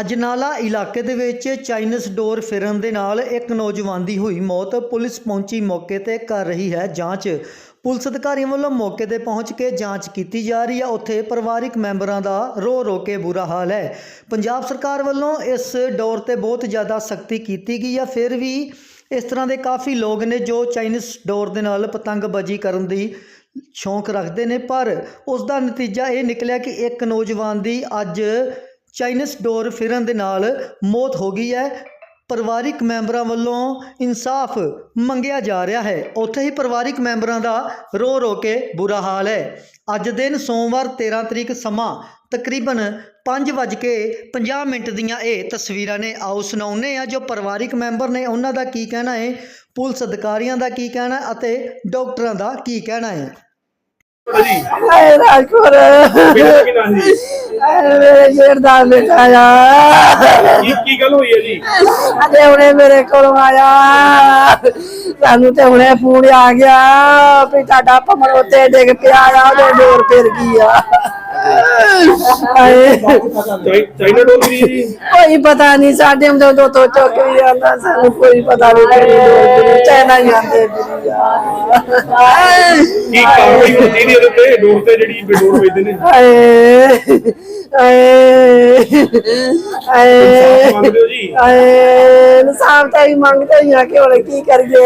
ਅਜਨਾਲਾ ਇਲਾਕੇ ਦੇ ਵਿੱਚ ਚਾਈਨਸ ਡੋਰ ਫਿਰਨ ਦੇ ਨਾਲ ਇੱਕ ਨੌਜਵਾਨ ਦੀ ਹੋਈ ਮੌਤ ਪੁਲਿਸ ਪਹੁੰਚੀ ਮੌਕੇ ਤੇ ਕਰ ਰਹੀ ਹੈ ਜਾਂਚ। ਪੁਲਿਸ ਅਧਿਕਾਰੀਆਂ ਵੱਲੋਂ ਮੌਕੇ ਤੇ ਪਹੁੰਚ ਕੇ ਜਾਂਚ ਕੀਤੀ ਜਾ ਰਹੀ ਹੈ। ਉੱਥੇ ਪਰਿਵਾਰਿਕ ਮੈਂਬਰਾਂ ਦਾ ਰੋ ਰੋ ਕੇ ਬੁਰਾ ਹਾਲ ਹੈ। ਪੰਜਾਬ ਸਰਕਾਰ ਵੱਲੋਂ ਇਸ ਡੋਰ ਤੇ ਬਹੁਤ ਜ਼ਿਆਦਾ ਸਖਤੀ ਕੀਤੀ ਗਈ ਹੈ। ਫਿਰ ਵੀ ਇਸ ਤਰ੍ਹਾਂ ਦੇ ਕਾਫੀ ਲੋਕ ਨੇ ਜੋ ਚਾਈਨਸ ਡੋਰ ਦੇ ਨਾਲ ਪਤੰਗਬਾਜ਼ੀ ਕਰਨ ਦੀ ਸ਼ੌਂਕ ਰੱਖਦੇ ਨੇ। ਪਰ ਉਸ ਦਾ ਨਤੀਜਾ ਇਹ ਨਿਕਲਿਆ ਕਿ ਇੱਕ ਨੌਜਵਾਨ ਦੀ ਅੱਜ ਚਾਈਨਸ ਡੋਰ ਫਿਰਨ ਦੇ ਨਾਲ ਮੌਤ ਹੋ ਗਈ ਹੈ। ਪਰਿਵਾਰਿਕ ਮੈਂਬਰਾਂ ਵੱਲੋਂ ਇਨਸਾਫ ਮੰਗਿਆ ਜਾ ਰਿਹਾ ਹੈ। ਉੱਥੇ ਹੀ ਪਰਿਵਾਰਿਕ ਮੈਂਬਰਾਂ ਦਾ ਰੋ ਰੋ ਕੇ ਬੁਰਾ ਹਾਲ ਹੈ। ਅੱਜ ਦਿਨ ਸੋਮਵਾਰ 13 ਤਰੀਕ ਸਮਾਂ ਤਕਰੀਬਨ 5:50 ਮਿੰਟ ਦੀਆਂ ਇਹ ਤਸਵੀਰਾਂ ਨੇ। ਆਓ ਸੁਣਾਉਂਦੇ ਆ ਜੋ ਪਰਿਵਾਰਿਕ ਮੈਂਬਰ ਨੇ ਉਹਨਾਂ ਦਾ ਕੀ ਕਹਿਣਾ ਹੈ, ਪੁਲਿਸ ਅਧਿਕਾਰੀਆਂ ਦਾ ਕੀ ਕਹਿਣਾ ਅਤੇ ਡਾਕਟਰਾਂ ਦਾ ਕੀ ਕਹਿਣਾ ਹੈ। ਜੀ ਹਾਏ ਰਾਜਪੁਰ ਬੇਟਾ ਕੀ ਨਾਮ ਸੀ ਹਾਏ ਮੇਰੇ ਦਾ ਬੇਟਾ ਆ। ਕੀ ਕੀ ਗੱਲ ਹੋਈ ਹੈ ਜੀ? ਅਜੇ ਹੁਣੇ ਮੇਰੇ ਕੋਲ ਆਇਆ। ਸਾਨੂੰ ਤੇ ਹੁਣੇ ਫੋਨ ਆ ਗਿਆ ਵੀ ਤੁਹਾਡਾ ਭਮਰ ਉੱਤੇ ਡਿੱਗ ਪਿਆ ਆ ਉਹਦੇ ਡੋਰ ਫਿਰ ਗਈ ਆ? ਹਾਏ ਚਾਈ- ਚਾਈਨਾ ਡੋਰ ਵੀ ਜੀ। ਕੋਈ ਪਤਾ ਨਹੀਂ ਸਾਡੇ ਹੁੰਦੇ ਉਦੋਂ ਤੋਂ ਚੁੱਕ ਵੀ ਆਂਦਾ ਸਾਨੂੰ ਕੋਈ ਪਤਾ ਨਹੀਂ ਕਿਹੜੀ ਡੋਰ ਫਿਰੀ ਚਾਈਨਾ ਹੀ ਆਂਦੇ ਫਿਰੀ ਆ। ਕੀ ਕਾਰਵਾਈ ਹੁੰਦੀ ਦੀ ਇਹਦੇ ਉੱਤੇ ਡੋਰ ਤੇ ਜਿਹੜੀ ਬੇਡੋਰ ਵੇਚਦੇ ਨੇ। ਹਾਏ ਹਾਏ ਮੰਗਦੇ ਹੋ ਜੀ ਆਏ ਇਨਸਾਫ ਤਾਂ ਹੀ ਮੰਗਦੇ ਹੀ ਆ ਕਿ ਹੁਣ ਕੀ ਕਰੀਏ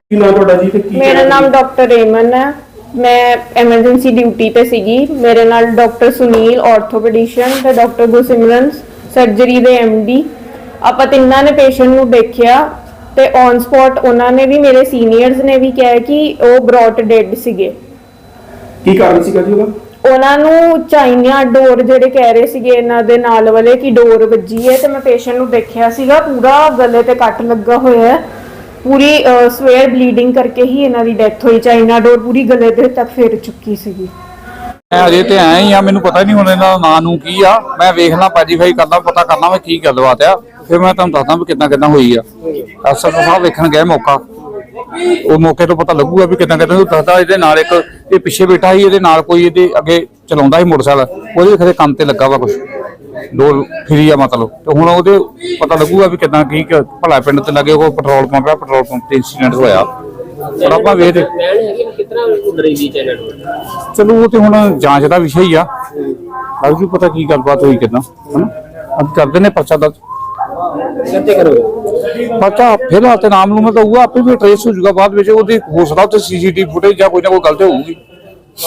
ਕੀ ਨਾਮ ਤੁਹਾਡਾ ਜੀ ਤੇ ਕੀ ਮੇਰਾ ਨਾਮ ਡਾਕਟਰ ਰੇਮਨ ਹੈ। ਮੈਂ ਐਮਰਜੈਂਸੀ ਡਿਊਟੀ ਤੇ ਸੀਗੀ। ਮੇਰੇ ਨਾਲ ਡਾਕਟਰ ਸੁਨੀਲ ਆਰਥੋਪੈਡਿਸ਼ਨ ਤੇ ਡਾਕਟਰ ਗੁਰਸਿਮਰਨ ਸਰਜਰੀ ਦੇ ਡੀ ਆਪਾਂ ਤਿੰਨਾਂ ਨੇ ਪੇਸ਼ੈਂਟ ਨੂੰ ਦੇਖਿਆ ਤੇ ਔਨ ਸਪੌਟ ਉਹਨਾਂ ਨੇ ਵੀ ਮੇਰੇ ਸੀਨੀਅਰਸ ਨੇ ਵੀ ਕਿਹਾ ਕਿ ਉਹ ਬ੍ਰੌਟ ਡੈਡ ਸੀਗੇ। ਕੀ ਕਾਰਨ ਸੀਗਾ ਜੀ ਉਹਦਾ? ਉਹਨਾਂ ਨੂੰ ਚਾਈਨਾ ਡੋਰ ਜਿਹੜੇ ਕਹਿ ਰਹੇ ਸੀਗੇ ਇਹਨਾਂ ਦੇ ਨਾਲ ਵਾਲੇ ਕਿ ਡੋਰ ਵੱਜੀ ਹੈ ਤੇ ਮੈਂ ਪੇਸ਼ੈਂਟ ਨੂੰ ਦੇਖਿਆ ਸੀਗਾ, ਪੂਰਾ ਗਲੇ ਤੇ ਕੱਟ ਲੱਗਾ ਹੋਇਆ ਹੈ। ਪੂਰੀ ਸਵੇਅਰ ਬਲੀਡਿੰਗ ਕਰਕੇ ਹੀ ਇਹਨਾਂ ਦੀ ਡੈਥ ਹੋਈ, ਚਾਈਨਾ ਡੋਰ ਪੂਰੀ ਗਲੇ ਦੇ ਤੱਕ ਫੇਰ ਚੁੱਕੀ ਸੀਗੀ। ਮੈਂ ਅਜੇ ਤੇ ਆਇਆ ਹੀ ਆ, ਮੈਨੂੰ ਪਤਾ ਨਹੀਂ ਹੁਣ ਇਹਨਾਂ ਦਾ ਨਾਂ ਨੂੰ ਕੀ ਆ। ਮੈਂ ਵੇਖ ਪਾਜੀਫਾਈ ਕਰਦਾ ਪਤਾ ਕਰਨਾ ਮੈਂ ਕੀ ਗੱਲਬਾਤ ਆ। ਫਿਰ ਮੈਂ ਤੁਹਾਨੂੰ ਦੱਸਦਾ ਵੀ ਕਿੱਦਾਂ ਕਿੱਦਾਂ ਹੋਈ ਆ। ਅਸਰ ਸਾਹਿਬ ਵੇਖਣ ਗਏ ਮੌਕਾ। ਉਹ ਮੌਕੇ ਤੋਂ ਪਤਾ ਲੱਗੂਗਾ ਵੀ ਕਿੱਦਾਂ ਕਿੱਦਾਂ ਦੱਸਦਾ ਇਹਦੇ ਨਾਲ ਇੱਕ ਇਹ ਪਿੱਛੇ ਬੈਠਾ ਸੀ ਇਹਦੇ ਨਾਲ ਕੋਈ ਇਹਦੇ ਅੱਗੇ ਚਲਾਉਂਦਾ ਸੀ ਮੋਟਰਸਾਈਕਲ। ਉਹਦੇ ਖਰੇ ਕੰਮ ਤੇ ਲੱਗਾ ਵਾ ਕੁਝ ਡੋਰ ਫਰੀ ਆ ਮਤਲਬ। ਤੇ ਹੁਣ ਉਹਦੇ ਪਤਾ ਲੱਗੂਗਾ ਵੀ ਕਿੱਦਾਂ ਕੀ ਕ- ਭਲਾ ਪਿੰਡ ਤੇ ਲੱਗੇ ਉਹ ਪੈਟਰੋਲ ਪੰਪ ਆ ਪੈਟਰੋਲ ਪੰਪ ਤੇ ਇਨਸੀਡੈਂਟ ਹੋਇਆ। ਪਰ ਆਪਾਂ ਵੇਖਦੇ ਬੈਣ ਹੈਗੀ ਵੀ ਕਿਤਨਾ ਡਰੇਗੀ ਚੈਨਲ ਚਲੋ ਉਹ ਤੇ ਹੁਣ ਜਾਂਚ ਦਾ ਵਿਸ਼ਾ ਹੀ ਆ। ਲੱਗ ਜੂ ਪਤਾ ਕੀ ਗੱਲਬਾਤ ਹੋਈ ਕਿਦਾਂ ਹਨਾ? ਅੱਜ ਕਰਦੇ ਨੇ ਪਰਚਾ ਦਰਜ। ਕਿੱਥੇ ਕਰੋਗੇ? ਪਰਚਾ ਫਿਲਹਾਲ ਤੇ ਨਾਮ ਨੂੰ ਮੈਂ ਤਾਂ ਉਹ ਆਪੇ ਵੀ ਟ੍ਰੇਸ ਹੋ ਜਾਊਗਾ ਬਾਅਦ ਵਿੱਚ। ਉਹਦੀ ਹੋ ਸਕਦਾ ਉੱਥੇ ਸੀਸੀਟੀਵੀ ਫੁਟੇਜ ਜਾਂ ਕੋਈ ਨਾ ਕੋਈ ਗਲਤੀ ਹੋਊਗੀ। 是